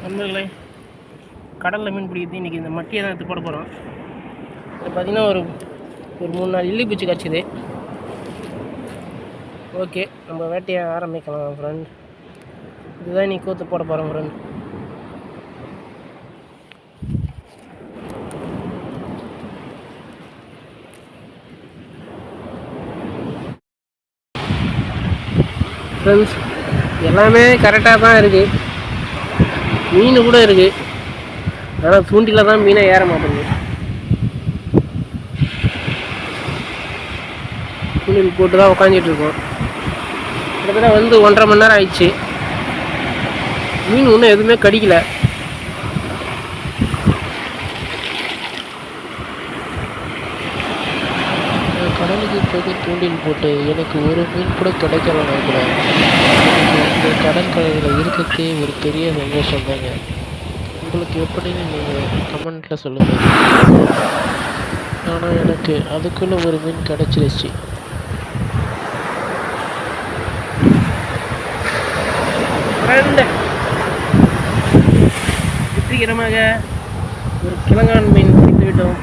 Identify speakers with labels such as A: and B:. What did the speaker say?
A: நண்பர்களே கடலில் மீன் பிடிக்கிறது இன்றைக்கி இந்த மட்டியை தான் எடுத்து போட போகிறோம் இது பார்த்திங்கன்னா ஒரு ஒரு மூணு நாள் இல்லி பூச்சி கிடச்சிது ஓகே நம்ம வேட்டையை ஆரம்பிக்கலாம் ஃப்ரெண்ட் இதுதான் இன்னைக்கு கூத்து போட போகிறோம் ஃப்ரெண்ட் ஃப்ரெண்ட்ஸ் எல்லாமே கரெக்டாக தான் இருக்குது மீன் கூட இருக்குது ஆனால் தூண்டில தான் மீனை ஏற மாட்டேங்குது. தூண்டில் போட்டு தான் உட்காந்துட்டு இருக்கோம். கிட்டத்தட்ட வந்து ஒன்றரை மணி நேரம் ஆயிடுச்சு. மீன் ஒன்றும் எதுவுமே கடிக்கல.
B: நான் கடலுக்கு போய் தூண்டில் போட்டு எனக்கு ஒரு மீன் கூட கிடைக்கல நினைக்கிறேன் இந்த கடற்கரையில் இருக்கிறதே ஒரு பெரிய சந்தோஷம் தாங்க உங்களுக்கு எப்படின்னு நீங்கள் கமெண்ட்டில் சொல்லுங்கள் ஆனால் எனக்கு அதுக்குள்ளே ஒரு மீன் கிடச்சிருச்சு.
A: வெற்றிகரமாக ஒரு கிழங்கான் மீன் பிடித்து விட்டோம்